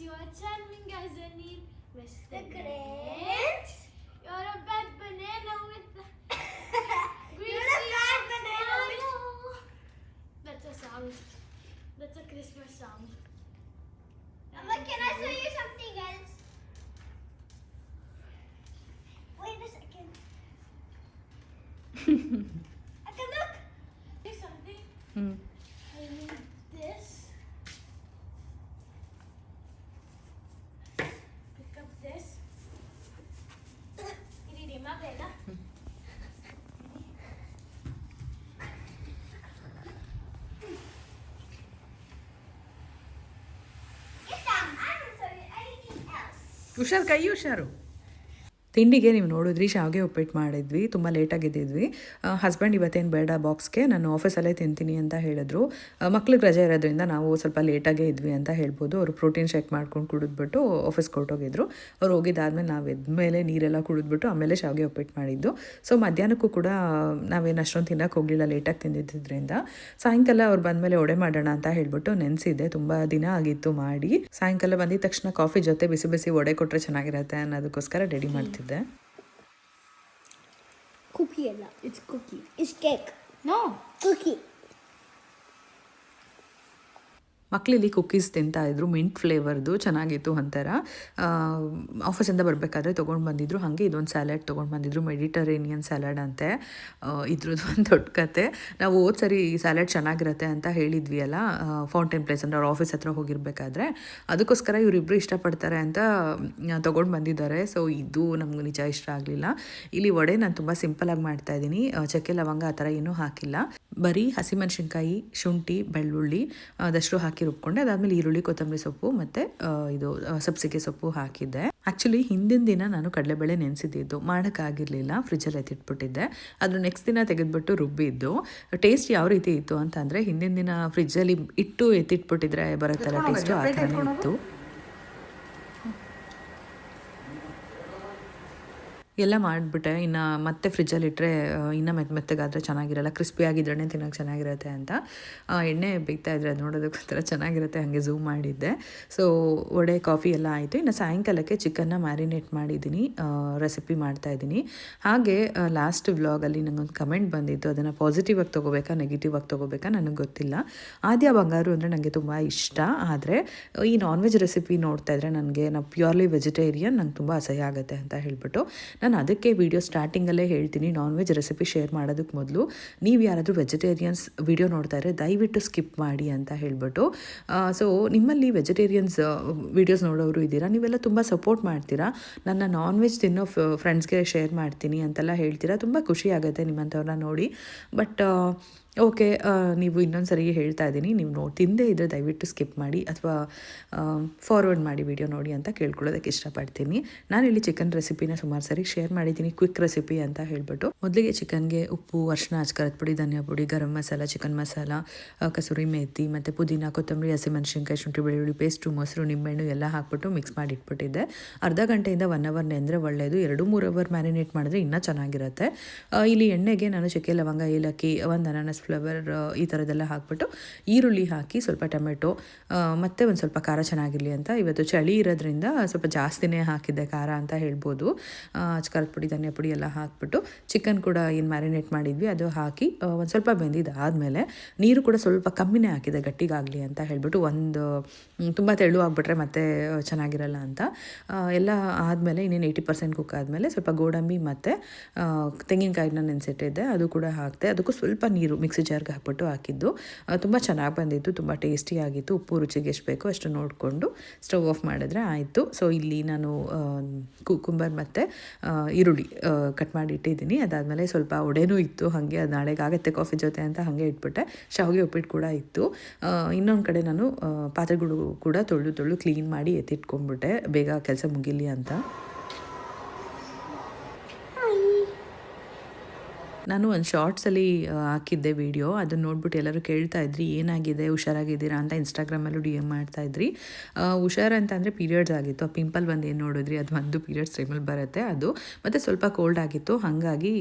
You charming as a need, Mr. Grinch. song. That's a Christmas song. Mama, can I show you something else? Wait a second. I can look. Do something. Hmm. Else. ಹುಷಾರು ಕೈ ಹುಷಾರು ತಿಂಡಿಗೆ ನೀವು ನೋಡಿದ್ರಿ, ಶಾವಿಗೆ ಉಪ್ಪಿಟ್ಟು ಮಾಡಿದ್ವಿ, ತುಂಬ ಲೇಟಾಗಿದ್ದಿದ್ವಿ husband ಇವತ್ತೇನು ಬೇಡ ಬಾಕ್ಸ್ಗೆ ನಾನು ಆಫೀಸಲ್ಲೇ ತಿಂತೀನಿ ಅಂತ ಹೇಳಿದ್ರು. ಮಕ್ಳಿಗೆ ರಜೆ ಇರೋದ್ರಿಂದ ನಾವು ಸ್ವಲ್ಪ ಲೇಟಾಗೇ ಇದ್ವಿ ಅಂತ ಹೇಳ್ಬೋದು. ಅವರು ಪ್ರೋಟೀನ್ ಶೇಕ್ ಮಾಡ್ಕೊಂಡು ಕುಡಿದ್ಬಿಟ್ಟು ಆಫೀಸ್ಗೆ ಹೊರಟೋಗಿದ್ರು ಅವ್ರು ಹೋಗಿದ್ದಾದ್ಮೇಲೆ ನಾವು ಎದ್ಮೇಲೆ ನೀರೆಲ್ಲ ಕುಡಿದ್ಬಿಟ್ಟು ಆಮೇಲೆ ಶಾವಿಗೆ ಉಪ್ಪಿಟ್ಟು ಮಾಡಿದ್ದು. ಸೊ ಮಧ್ಯಾಹ್ನಕ್ಕೂ ಕೂಡ ನಾವೇನು ಅಷ್ಟೊಂದು ತಿನ್ನೋಕೆ ಹೋಗಲಿಲ್ಲ ಲೇಟಾಗಿ ತಿಂದಿದ್ದರಿಂದ ಸಾಯಂಕಾಲ ಅವ್ರು ಬಂದಮೇಲೆ ಒಡೆ ಮಾಡೋಣ ಅಂತ ಹೇಳ್ಬಿಟ್ಟು ನೆನೆಸಿದ್ದೆ. ತುಂಬ ದಿನ ಆಗಿತ್ತು ಮಾಡಿ. ಸಾಯಂಕಾಲ ಬಂದಿದ ತಕ್ಷಣ ಕಾಫಿ ಜೊತೆ ಬಿಸಿ ಬಿಸಿ ಒಡೆ ಕೊಟ್ಟರೆ ಚೆನ್ನಾಗಿರುತ್ತೆ ಅನ್ನೋದಕ್ಕೋಸ್ಕರ ರೆಡಿ ಮಾಡ್ತಿದ್ದೆ Cookie ಅಲ್ಲ It's cookie. It's cake. No. Cookie. ಮಕ್ಕಳಿಲ್ಲಿ cookies ತಿಂತಾ ಇದ್ರು ಮಿಂಟ್ ಫ್ಲೇವರ್ದು ಚೆನ್ನಾಗಿತ್ತು ಒಂಥರ. ಆಫೀಸಿಂದ ಬರಬೇಕಾದ್ರೆ ತೊಗೊಂಡು ಬಂದಿದ್ರು. ಹಾಗೆ ಇದೊಂದು ಸ್ಯಾಲಡ್ ತೊಗೊಂಡು ಬಂದಿದ್ರು ಮೆಡಿಟರೇನಿಯನ್ ಸ್ಯಾಲಡ್ ಅಂತೆ. ಇದ್ರದ್ದು ಒಂದು ದೊಡ್ಡ ಕತೆ. ನಾವು ಹೋದ ಸರಿ ಈ ಸ್ಯಾಲಡ್ ಚೆನ್ನಾಗಿರುತ್ತೆ ಅಂತ ಹೇಳಿದ್ವಿ ಅಲ್ಲ ಫೌಂಟೇನ್ ಪ್ಲೇಸ್ ಅಂದರೆ ಅವ್ರ ಆಫೀಸ್ ಹತ್ರ ಹೋಗಿರ್ಬೇಕಾದ್ರೆ. ಅದಕ್ಕೋಸ್ಕರ ಇವರಿಬ್ಬರು ಇಷ್ಟಪಡ್ತಾರೆ ಅಂತ ತೊಗೊಂಡು ಬಂದಿದ್ದಾರೆ. ಸೊ ಇದು ನಮ್ಗೆ ನಿಜ ಇಷ್ಟ ಆಗಲಿಲ್ಲ. ಇಲ್ಲಿ ವಡೆ ನಾನು ತುಂಬ ಸಿಂಪಲಾಗಿ ಮಾಡ್ತಾ ಇದ್ದೀನಿ. ಚಕ್ಕೆ ಲವಂಗ ಆ ಥರ ಏನೂ ಹಾಕಿಲ್ಲ. ಬರೀ ಹಸಿಮೆಣಸಿನ್ಕಾಯಿ ಶುಂಠಿ, ಬೆಳ್ಳುಳ್ಳಿ ಅದಷ್ಟು ಹಾಕಿ ರುಬ್ಕೊಂಡೆ ಅದಾದಮೇಲೆ ಈರುಳ್ಳಿ ಕೊತ್ತಂಬರಿ ಸೊಪ್ಪು ಮತ್ತು ಇದು ಸಬ್ಸಿಗೆ ಸೊಪ್ಪು ಹಾಕಿದ್ದೆ. ಆ್ಯಕ್ಚುಲಿ ಹಿಂದಿನ ದಿನ ನಾನು ಕಡಲೆಬೇಳೆ ನೆನೆಸಿದ್ದು ಮಾಡೋಕ್ಕಾಗಿರಲಿಲ್ಲ ಫ್ರಿಜ್ಜಲ್ಲಿ ಎತ್ತಿಟ್ಬಿಟ್ಟಿದ್ದೆ ಅದು ನೆಕ್ಸ್ಟ್ ದಿನ ತೆಗೆದುಬಿಟ್ಟು ರುಬ್ಬಿದ್ದು. ಟೇಸ್ಟ್ ಯಾವ ರೀತಿ ಇತ್ತು ಅಂತಂದರೆ ಹಿಂದಿನ ದಿನ ಫ್ರಿಜ್ಜಲ್ಲಿ ಇಟ್ಟು ಎತ್ತಿಟ್ಬಿಟ್ಟಿದ್ರೆ ಬರೋ ಥರ ಟೇಸ್ಟು ಆ ಥರನೇ ಇತ್ತು. ಎಲ್ಲ ಮಾಡಿಬಿಟ್ಟೆ. ಇನ್ನು ಮತ್ತೆ ಫ್ರಿಜ್ಜಲ್ಲಿ ಇಟ್ಟರೆ ಇನ್ನೂ ಮೆತ್ತ ಮೆತ್ತಗಾದರೆ ಚೆನ್ನಾಗಿರಲ್ಲ ಕ್ರಿಸ್ಪಿ ಆಗಿದ್ರೇ ತಿನ್ನೋಕೆ ಚೆನ್ನಾಗಿರುತ್ತೆ ಅಂತ. ಎಣ್ಣೆ ಬೇಯ್ತಾ ಇದ್ರೆ ಅದು ನೋಡೋದಕ್ಕೊಂಥರ ಚೆನ್ನಾಗಿರುತ್ತೆ, ಹಾಗೆ ಝೂಮ್ ಮಾಡಿದ್ದೆ. ಸೊ ವಡೆ ಕಾಫಿ ಎಲ್ಲ ಆಯಿತು. ಇನ್ನು ಸಾಯಂಕಾಲಕ್ಕೆ ಚಿಕನ್ನ ಮ್ಯಾರಿನೇಟ್ ಮಾಡಿದ್ದೀನಿ ರೆಸಿಪಿ ಮಾಡ್ತಾ ಇದ್ದೀನಿ. ಹಾಗೆ ಲಾಸ್ಟ್ ವ್ಲಾಗಲ್ಲಿ ನನಗೊಂದು ಕಮೆಂಟ್ ಬಂದಿತ್ತು. ಅದನ್ನು ಪಾಸಿಟಿವ್ ಆಗಿ ತೊಗೋಬೇಕಾ ನೆಗೆಟಿವ್ ಆಗಿ ತೊಗೋಬೇಕಾ ನನಗೆ ಗೊತ್ತಿಲ್ಲ. ಆದ್ಯ ಬಂಗಾರು ಅಂದರೆ ನನಗೆ ತುಂಬ ಇಷ್ಟ. ಆದರೆ, ಈ ನಾನ್ ವೆಜ್ ರೆಸಿಪಿ ನೋಡ್ತಾ ಇದ್ರೆ ನನಗೆ, ನಾವು ಪ್ಯೂರ್ಲಿ ವೆಜಿಟೇರಿಯನ್ ನಂಗೆ ತುಂಬ ಅಸಹ್ಯ ಆಗುತ್ತೆ ಅಂತ ಹೇಳ್ಬಿಟ್ಟು. ಅದಕ್ಕೆ ವೀಡಿಯೋ ಸ್ಟಾರ್ಟಿಂಗಲ್ಲೇ ಹೇಳ್ತೀನಿ ನಾನ್ ವೆಜ್ ರೆಸಿಪಿ ಶೇರ್ ಮಾಡೋದಕ್ಕೆ ಮೊದಲು. ನೀವು ಯಾರಾದರೂ ವೆಜಿಟೇರಿಯನ್ಸ್ ವಿಡಿಯೋ ನೋಡ್ತಾ ಇದ್ರೆ ದಯವಿಟ್ಟು ಸ್ಕಿಪ್ ಮಾಡಿ ಅಂತ ಹೇಳ್ಬಿಟ್ಟು. ಸೊ ನಿಮ್ಮಲ್ಲಿ ವೆಜಿಟೇರಿಯನ್ಸ್ ವಿಡಿಯೋಸ್ ನೋಡೋರು ಇದ್ದೀರಾ? ನೀವೆಲ್ಲ ತುಂಬ ಸಪೋರ್ಟ್ ಮಾಡ್ತೀರಾ? ನನ್ನ ನಾನ್ ವೆಜ್ ತಿನ್ನೋ ಫ್ರೆಂಡ್ಸ್ಗೆ ಶೇರ್ ಮಾಡ್ತೀನಿ ಅಂತೆಲ್ಲ ಹೇಳ್ತೀರಾ? ತುಂಬ ಖುಷಿ ಆಗುತ್ತೆ ನಿಮ್ಮಂಥವ್ರನ್ನ ನೋಡಿ. ಬಟ್ ಓಕೆ ನೀವು ಇನ್ನೊಂದು ಸರಿ ಹೇಳ್ತಾ ಇದ್ದೀನಿ. ನೀವು ನೋಡಿ ತಿಂದೇ ಇದ್ದರೆ ದಯವಿಟ್ಟು ಸ್ಕಿಪ್ ಮಾಡಿ ಅಥವಾ ಫಾರ್ವರ್ಡ್ ಮಾಡಿ ವಿಡಿಯೋ ನೋಡಿ ಅಂತ ಕೇಳ್ಕೊಳ್ಳೋದಕ್ಕೆ ಇಷ್ಟಪಡ್ತೀನಿ. ನಾನು ಇಲ್ಲಿ ಚಿಕನ್ ರೆಸಿಪಿನ ಸುಮಾರು ಸರಿ ಶೇರ್ ಮಾಡಿದ್ದೀನಿ. ಕ್ವಿಕ್ ರೆಸಿಪಿ ಅಂತ ಹೇಳ್ಬಿಟ್ಟು. ಮೊದಲಿಗೆ ಚಿಕನ್ಗೆ ಉಪ್ಪು ಅರ್ಶಿನ ಅಚ್ಕರದ ಪುಡಿ, ಧನಿಯಾ ಪುಡಿ, ಗರಂ ಮಸಾಲ ಚಿಕನ್ ಮಸಾಲ ಕಸೂರಿ ಮೇಥಿ ಮತ್ತು ಪುದೀನ, ಕೊತ್ತಂಬರಿ ಹಸಿಮೆಣಸಿನ್ಕಾಯಿ ಶುಂಠಿ, ಬೆಳ್ಳುಳ್ಳಿ ಪೇಸ್ಟು ಮೊಸರು, ನಿಂಬೆಹಣ್ಣು ಎಲ್ಲ ಹಾಕ್ಬಿಟ್ಟು ಮಿಕ್ಸ್ ಮಾಡಿ ಇಟ್ಬಿಟ್ಟಿದ್ದೆ. ಅರ್ಧ ಗಂಟೆಯಿಂದ ಒನ್ ಅವರ್ ನೆಂದರೆ ಒಳ್ಳೆಯದು. ಎರಡು, ಮೂರು ಅವರ್ ಮ್ಯಾರಿನೇಟ್ ಮಾಡಿದ್ರೆ ಇನ್ನೂ ಚೆನ್ನಾಗಿರುತ್ತೆ. ಇಲ್ಲಿ ಎಣ್ಣೆಗೆ ನಾನು ಚಕ್ಕೆ, ಲವಂಗ, ಏಲಕ್ಕಿ, ಒಂದು ಅನಾನಸ್ ಫ್ಲವರ್ ಈ ಥರದ್ದೆಲ್ಲ ಹಾಕ್ಬಿಟ್ಟು ಈರುಳ್ಳಿ ಹಾಕಿ ಸ್ವಲ್ಪ ಟೊಮೆಟೊ ಮತ್ತು ಒಂದು ಸ್ವಲ್ಪ ಖಾರ ಚೆನ್ನಾಗಿರಲಿ ಅಂತ. ಇವತ್ತು ಚಳಿ ಇರೋದ್ರಿಂದ ಸ್ವಲ್ಪ ಜಾಸ್ತಿನೇ ಹಾಕಿದ್ದೆ ಖಾರ ಅಂತ ಹೇಳ್ಬೋದು. ಖಾರದ ಪುಡಿ, ಧನಿಯಾ ಪುಡಿ ಎಲ್ಲ ಹಾಕ್ಬಿಟ್ಟು ಚಿಕನ್ ಕೂಡ ಏನು ಮ್ಯಾರಿನೇಟ್ ಮಾಡಿದ್ವಿ, ಅದು ಹಾಕಿ ಒಂದು ಸ್ವಲ್ಪ ಬೆಂದಿದ್ದಾದಮೇಲೆ ನೀರು ಕೂಡ ಸ್ವಲ್ಪ ಕಮ್ಮಿನೇ ಹಾಕಿದೆ ಗಟ್ಟಿಗಾಗಲಿ ಅಂತ ಹೇಳ್ಬಿಟ್ಟು ಒಂದು ತುಂಬ ತೆಳು ಆಗಿಬಿಟ್ರೆ ಮತ್ತೆ ಚೆನ್ನಾಗಿರಲ್ಲ ಅಂತ. ಎಲ್ಲ ಆದಮೇಲೆ ಇನ್ನೇನು ಏಯ್ಟಿ ಪರ್ಸೆಂಟ್ ಕುಕ್ ಆದಮೇಲೆ ಸ್ವಲ್ಪ ಗೋಡಂಬಿ ಮತ್ತು ತೆಂಗಿನಕಾಯಿನ ನೆನೆಸಿಟ್ಟಿದ್ದೆ, ಅದು ಕೂಡ ಹಾಕಿದೆ. ಅದಕ್ಕೂ ಸ್ವಲ್ಪ ನೀರು ಮಿಕ್ಸಿ ಜಾರ್ಗೆ ಹಾಕ್ಬಿಟ್ಟು ಹಾಕಿದ್ದು. ತುಂಬ ಚೆನ್ನಾಗಿ ಬಂದಿತ್ತು, ತುಂಬ ಟೇಸ್ಟಿಯಾಗಿತ್ತು. ಉಪ್ಪು ರುಚಿಗೆ ಎಷ್ಟು ಬೇಕೋ ಅಷ್ಟು ನೋಡಿಕೊಂಡು ಸ್ಟವ್ ಆಫ್ ಮಾಡಿದ್ರೆ ಆಯಿತು. ಸೊ ಇಲ್ಲಿ ನಾನು ಕುಕುಂಬರ್ ಮತ್ತು ಈರುಳ್ಳಿ ಕಟ್ ಮಾಡಿ ಇಟ್ಟಿದ್ದೀನಿ. ಅದಾದಮೇಲೆ ಸ್ವಲ್ಪ ಒಡೆನೂ ಇತ್ತು, ಹಾಗೆ ಅದು ನಾಳೆಗೆ ಆಗುತ್ತೆ ಕಾಫಿ ಜೊತೆ ಅಂತ ಹಾಗೆ ಇಟ್ಬಿಟ್ಟೆ. ಶಾವಿಗೆ ಉಪ್ಪಿಟ್ಟು ಕೂಡ ಇತ್ತು. ಇನ್ನೊಂದು ಕಡೆ ನಾನು ಪಾತ್ರೆಗಳು ಕೂಡ ತೊಳೆದು ತೊಳೆದು ಕ್ಲೀನ್ ಮಾಡಿ ಎತ್ತಿಟ್ಕೊಂಡ್ಬಿಟ್ಟೆ. ಬೇಗ ಕೆಲಸ ಮುಗಿಲಿ ಅಂತ. ನಾನು ಒಂದು ಶಾರ್ಟ್ಸಲ್ಲಿ ಹಾಕಿದ್ದೆ ವಿಡಿಯೋ. ಅದನ್ನು ನೋಡ್ಬಿಟ್ಟು ಎಲ್ಲರೂ ಕೇಳ್ತಾ ಇದ್ರಿ, ಏನಾಗಿದೆ, ಹುಷಾರಾಗಿದ್ದೀರಾ ಅಂತ ಇನ್ಸ್ಟಾಗ್ರಾಮಲ್ಲೂ ಡಿ ಎಂ ಮಾಡ್ತಾ ಇದ್ರಿ. ಹುಷಾರು ಅಂತ ಅಂದರೆ ಪೀರಿಯಡ್ಸ್ ಆಗಿತ್ತು. ಆ ಪಿಂಪಲ್ ಬಂದು ಏನು ನೋಡಿದ್ರಿ? ಅದು ಒಂದು ಪೀರಿಯಡ್ಸ್ ಟೈಮಲ್ಲಿ ಬರುತ್ತೆ ಅದು. ಮತ್ತು ಸ್ವಲ್ಪ ಕೋಲ್ಡ್ ಆಗಿತ್ತು. ಹಾಗಾಗಿ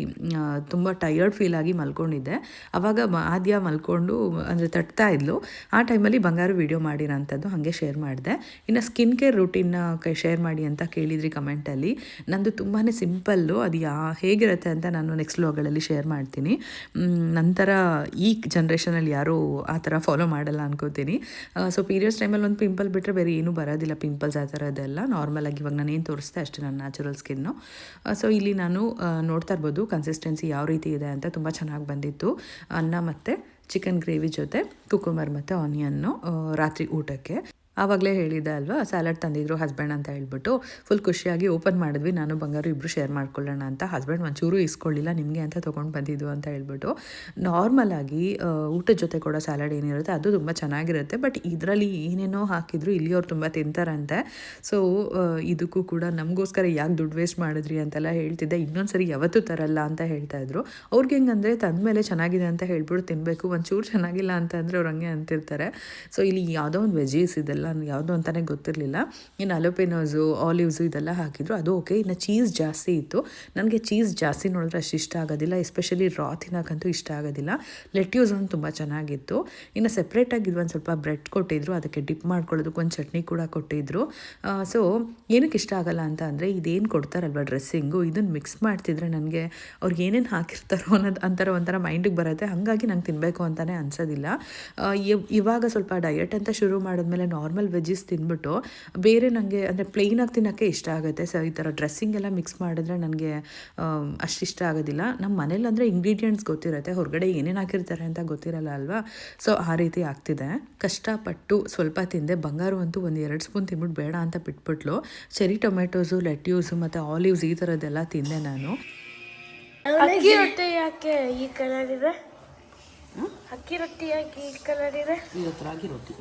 ತುಂಬ ಟಯರ್ಡ್ ಫೀಲ್ ಆಗಿ ಮಲ್ಕೊಂಡಿದ್ದೆ. ಆವಾಗ ಆದ್ಯ ಮಲ್ಕೊಂಡು, ಅಂದರೆ ತಟ್ತಾ ಇದ್ಲು. ಆ ಟೈಮಲ್ಲಿ ಬಂಗಾರ ವಿಡಿಯೋ ಮಾಡಿರೋಂಥದ್ದು ಹಾಗೆ ಶೇರ್ ಮಾಡಿದೆ. ಇನ್ನು ಸ್ಕಿನ್ ಕೇರ್ ರೂಟೀನ್ನ ಶೇರ್ ಮಾಡಿ ಅಂತ ಕೇಳಿದ್ರಿ ಕಮೆಂಟಲ್ಲಿ ನಂದು ತುಂಬಾ ಸಿಂಪಲ್ಲು ಅದು ಯಾ, ಹೇಗಿರುತ್ತೆ ಅಂತ ನಾನು ನೆಕ್ಸ್ಟ್ ಲೋಗಳಲ್ಲಿ ಶೇರ್ ಶೇರ್ ಮಾಡ್ತೀನಿ. ನಂತರ ಈ ಜನ್ರೇಷನಲ್ಲಿ ಯಾರೂ ಆ ಥರ ಫಾಲೋ ಮಾಡಲ್ಲ ಅನ್ಕೋತೀನಿ. ಸೊ ಪೀರಿಯಡ್ಸ್ ಟೈಮಲ್ಲಿ ಒಂದು ಪಿಂಪಲ್ ಬಿಟ್ಟರೆ ಬೇರೆ ಏನೂ ಬರೋದಿಲ್ಲ ಪಿಂಪಲ್ಸ್ ಆ ಥರದ್ದೆಲ್ಲ ನಾರ್ಮಲಾಗಿ ಇವಾಗ ನಾನು ಏನು ತೋರಿಸ್ದೆ ಅಷ್ಟೇ ನನ್ನ ನ್ಯಾಚುರಲ್ ಸ್ಕಿನ್ನು ಸೊ ಇಲ್ಲಿ ನಾನು ನೋಡ್ತಾ ಇರ್ಬೋದು ಕನ್ಸಿಸ್ಟೆನ್ಸಿ ಯಾವ ರೀತಿ ಇದೆ ಅಂತ ತುಂಬ ಚೆನ್ನಾಗಿ ಬಂದಿತ್ತು. ಅನ್ನ ಮತ್ತು ಚಿಕನ್ ಗ್ರೇವಿ ಜೊತೆ ಕುಕುಂಬರ್ ಮತ್ತು ಆನಿಯನ್ನು ರಾತ್ರಿ ಊಟಕ್ಕೆ. ಆವಾಗಲೇ ಹೇಳಿದ್ದೆ ಅಲ್ವಾ ಸ್ಯಾಲಡ್ ತಂದಿದ್ರು ಹಸ್ಬೆಂಡ್ ಅಂತ ಹೇಳ್ಬಿಟ್ಟು. ಫುಲ್ ಖುಷಿಯಾಗಿ ಓಪನ್ ಮಾಡಿದ್ವಿ. ನಾನು, ಬಂಗಾರು ಇಬ್ಬರು ಶೇರ್ ಮಾಡ್ಕೊಳ್ಳೋಣ ಅಂತ. ಹಸ್ಬೆಂಡ್ ಒಂಚೂರು ಇಸ್ಕೊಳ್ಳಿಲ್ಲ, ನಿಮಗೆ ಅಂತ ತೊಗೊಂಡು ಬಂದಿದ್ದು ಅಂತ ಹೇಳ್ಬಿಟ್ಟು. ನಾರ್ಮಲಾಗಿ ಊಟದ ಜೊತೆ ಕೊಡೋ ಸ್ಯಾಲಡ್ ಏನಿರುತ್ತೆ, ಅದು ತುಂಬ ಚೆನ್ನಾಗಿರುತ್ತೆ. ಬಟ್ ಇದರಲ್ಲಿ ಏನೇನೋ ಹಾಕಿದ್ರು ಇಲ್ಲಿಯವ್ರು ತುಂಬ ತಿಂತಾರಂತೆ. ಸೊ ಇದಕ್ಕೂ ಕೂಡ ನಮಗೋಸ್ಕರ ಯಾಕೆ ದುಡ್ಡು ವೇಸ್ಟ್ ಮಾಡಿದ್ರಿ ಅಂತೆಲ್ಲ ಹೇಳ್ತಿದ್ದೆ. ಇನ್ನೊಂದು ಸರಿ ಯಾವತ್ತೂ ತರಲ್ಲ ಅಂತ ಹೇಳ್ತಾ ಇದ್ರು. ಅವ್ರಿಗೆ ತಂದ ಮೇಲೆ ಚೆನ್ನಾಗಿದೆ ಅಂತ ಹೇಳ್ಬಿಟ್ಟು ತಿನ್ನಬೇಕು ಒಂಚೂರು ಚೆನ್ನಾಗಿಲ್ಲ ಅಂತ ಅಂದರೆ ಅವ್ರು ಹಂಗೆ ಅಂತಿರ್ತಾರೆ. ಸೊ ಇಲ್ಲಿ ಯಾವುದೋ ಒಂದು ವೆಜೀಸ್ ಇದೆಲ್ಲ ಯಾವುದೋ ಅಂತಲೇ ಗೊತ್ತಿರಲಿಲ್ಲ. ಇನ್ನು ಅಲೋಪೆನೋಸು, ಆಲಿವ್ಸು ಇದೆಲ್ಲ ಹಾಕಿದ್ರು. ಅದು ಓಕೆ ಇನ್ನು ಚೀಸ್ ಜಾಸ್ತಿ ಇತ್ತು. ನನಗೆ ಚೀಸ್ ಜಾಸ್ತಿ ನೋಡಿದ್ರೆ ಅಷ್ಟು ಇಷ್ಟ ಆಗೋದಿಲ್ಲ. ಎಸ್ಪೆಷಲಿ ರಾ ತಿನ್ನೋಕ್ಕಂತೂ ಇಷ್ಟ ಆಗೋದಿಲ್ಲ. ಲೆಟ್ಯೂಸ್ ಒಂದು ತುಂಬ ಚೆನ್ನಾಗಿತ್ತು. ಇನ್ನು ಸೆಪ್ರೇಟಾಗಿ ಒಂದು ಸ್ವಲ್ಪ ಬ್ರೆಡ್ ಕೊಟ್ಟಿದ್ರು. ಅದಕ್ಕೆ ಡಿಪ್ ಮಾಡ್ಕೊಳ್ಳೋದಕ್ಕೆ ಒಂದು ಚಟ್ನಿ ಕೂಡ ಕೊಟ್ಟಿದ್ರು. ಸೊ ಏನಕ್ಕೆ ಇಷ್ಟ ಆಗಲ್ಲ ಅಂತ ಅಂದರೆ ಇದೇನು ಕೊಡ್ತಾರಲ್ವ ಡ್ರೆಸ್ಸಿಂಗು ಇದನ್ನು ಮಿಕ್ಸ್ ಮಾಡ್ತಿದ್ರೆ ನನಗೆ ಅವ್ರಿಗೆ ಏನೇನು ಹಾಕಿರ್ತಾರೋ ಅನ್ನೋದು ಅಂತರ ಒಂಥರ ಮೈಂಡಿಗೆ ಬರುತ್ತೆ. ಹಾಗಾಗಿ ನಂಗೆ ತಿನ್ನಬೇಕು ಅಂತಲೇ ಅನ್ಸೋದಿಲ್ಲ. ಇವಾಗ ಸ್ವಲ್ಪ ಡಯಟ್ ಅಂತ ಶುರು ಮಾಡಿದ್ಮೇಲೆ ನಾರ್ಮಲ್ ವೆಜ್ಜಿಸ್ ತಿಂದ್ಬಿಟ್ಟು ಬೇರೆ ನನಗೆ ಅಂದರೆ ಪ್ಲೇನಾಗಿ ತಿನ್ನೋಕ್ಕೆ ಇಷ್ಟ ಆಗುತ್ತೆ. ಸೊ ಈ ಥರ ಡ್ರೆಸ್ಸಿಂಗ್ ಎಲ್ಲ ಮಿಕ್ಸ್ ಮಾಡಿದ್ರೆ ನನಗೆ ಅಷ್ಟು ಇಷ್ಟ ಆಗೋದಿಲ್ಲ. ನಮ್ಮ ಮನೇಲಿ ಅಂದರೆ ಇಂಗ್ರೀಡಿಯೆಂಟ್ಸ್ ಗೊತ್ತಿರುತ್ತೆ. ಹೊರಗಡೆ ಏನೇನು ಹಾಕಿರ್ತಾರೆ ಅಂತ ಗೊತ್ತಿರಲ್ಲ ಅಲ್ವಾ? ಸೊ ಆ ರೀತಿ ಆಗ್ತಿದೆ. ಕಷ್ಟಪಟ್ಟು ಸ್ವಲ್ಪ ತಿಂದೆ. ಬಂಗಾರು ಅಂತೂ ಒಂದು ಎರಡು ಸ್ಪೂನ್ ತಿಂದ್ಬಿಟ್ಟು ಬೇಡ ಅಂತ ಬಿಟ್ಬಿಟ್ಲು. ಚೆರಿ ಟೊಮೆಟೊಸು ಲೆಟ್ಯೂಸು ಮತ್ತು ಆಲಿವ್ಸ್ ಈ ಥರದ್ದೆಲ್ಲ ತಿಂದೆ ನಾನು. ಅಕ್ಕಿ ರೊಟ್ಟಿ ಯಾಕೆ ಈ ಕಲರ್ ಇದೆ? ಅಕ್ಕಿ ರೊಟ್ಟಿ ಯಾಕೆ ಈ ಕಲರ್ ಇದೆ? ಇವತ್ತು ರಾಗಿ ರೊಟ್ಟಿ.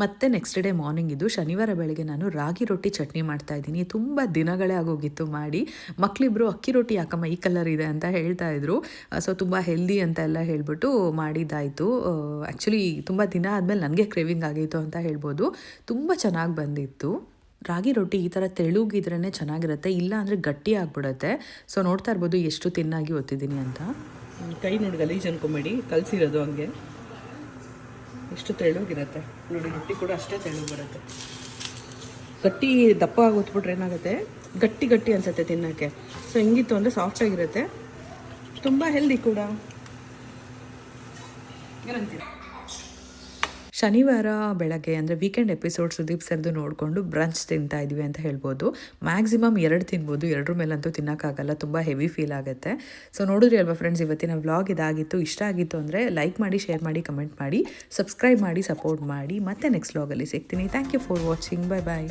ಮತ್ತೆ ನೆಕ್ಸ್ಟ್ ಡೇ ಮಾರ್ನಿಂಗ್ ಇದು ಶನಿವಾರ ಬೆಳಗ್ಗೆ ನಾನು ರಾಗಿ ರೊಟ್ಟಿ ಚಟ್ನಿ ಮಾಡ್ತಾ ಇದ್ದೀನಿ. ತುಂಬ ದಿನಗಳೇ ಆಗೋಗಿತ್ತು ಮಾಡಿ. ಮಕ್ಕಳಿಬ್ರು ಅಕ್ಕಿ ರೊಟ್ಟಿ ಯಾಕಮ್ಮ ಈ ಕಲರ್ ಇದೆ ಅಂತ ಹೇಳ್ತಾ ಇದ್ರು. ಸೊ ತುಂಬ ಹೆಲ್ದಿ ಅಂತ ಎಲ್ಲ ಹೇಳ್ಬಿಟ್ಟು ಮಾಡಿದ್ದಾಯಿತು. ಆ್ಯಕ್ಚುಲಿ ತುಂಬ ದಿನ ಆದಮೇಲೆ ನನಗೆ ಕ್ರೇವಿಂಗ್ ಆಗಿತ್ತು ಅಂತ ಹೇಳ್ಬೋದು. ತುಂಬ ಚೆನ್ನಾಗಿ ಬಂದಿತ್ತು. ರಾಗಿ ರೊಟ್ಟಿ ಈ ಥರ ತೆಳುಗಿದ್ರೇ ಚೆನ್ನಾಗಿರುತ್ತೆ ಇಲ್ಲ ಅಂದರೆ ಗಟ್ಟಿ ಆಗಿಬಿಡುತ್ತೆ. ಸೊ ನೋಡ್ತಾ ಇರ್ಬೋದು ಎಷ್ಟು ತಿನ್ನಾಗಿ ಒತ್ತಿದ್ದೀನಿ ಅಂತ. ಕೈ ನೋಡಿ ಗಲೀಜ್ ಅನ್ಕೊಂಬೇಡಿ ಕಲಸಿರೋದು ಹಂಗೆ. ಎಷ್ಟು ತೆಳುಗಿರುತ್ತೆ. ನೋಡಿ, ರೊಟ್ಟಿ ಕೂಡ ಅಷ್ಟೇ ತೆಳು ಬರುತ್ತೆ ಗಟ್ಟಿ ದಪ್ಪ ಆಗೋತ್ಬಿಟ್ರೆ ಏನಾಗುತ್ತೆ? ಗಟ್ಟಿ ಗಟ್ಟಿ ಅನ್ಸುತ್ತೆ ತಿನ್ನೋಕ್ಕೆ. ಸೊ ಹೆಂಗಿತ್ತು ಅಂದರೆ ಸಾಫ್ಟಾಗಿರುತ್ತೆ ತುಂಬ ಹೆಲ್ದಿ ಕೂಡ. ಏನಂತೀರ? ಶನಿವಾರ ಬೆಳಗ್ಗೆ, ಅಂದರೆ ವೀಕೆಂಡ್ ಎಪಿಸೋಡ್ ಸುದೀಪ್ ಸರ್ದು ನೋಡಿಕೊಂಡು ಬ್ರಂಚ್ ತಿಂತಾ ಇದ್ವಿ ಅಂತ ಹೇಳ್ಬೋದು. ಮ್ಯಾಕ್ಸಿಮಮ್ ಎರಡು ತಿನ್ಬೋದು, ಎರಡರ ಮೇಲಂತೂ ತಿನ್ನೋಕ್ಕಾಗಲ್ಲ, ತುಂಬ ಹೆವಿ ಫೀಲ್ ಆಗುತ್ತೆ. ಸೊ ನೋಡಿದ್ರಿ ಅಲ್ವಾ ಫ್ರೆಂಡ್ಸ್ ಇವತ್ತಿನ ವ್ಲಾಗ್ ಇದಾಗಿತ್ತು. ಇಷ್ಟ ಆಗಿತ್ತು ಅಂದರೆ ಲೈಕ್ ಮಾಡಿ ಶೇರ್ ಮಾಡಿ ಕಮೆಂಟ್ ಮಾಡಿ ಸಬ್ಸ್ಕ್ರೈಬ್ ಮಾಡಿ ಸಪೋರ್ಟ್ ಮಾಡಿ. ಮತ್ತೆ ನೆಕ್ಸ್ಟ್ ವ್ಲಾಗಲ್ಲಿ ಸಿಗ್ತೀನಿ. Thank you for watching bye bye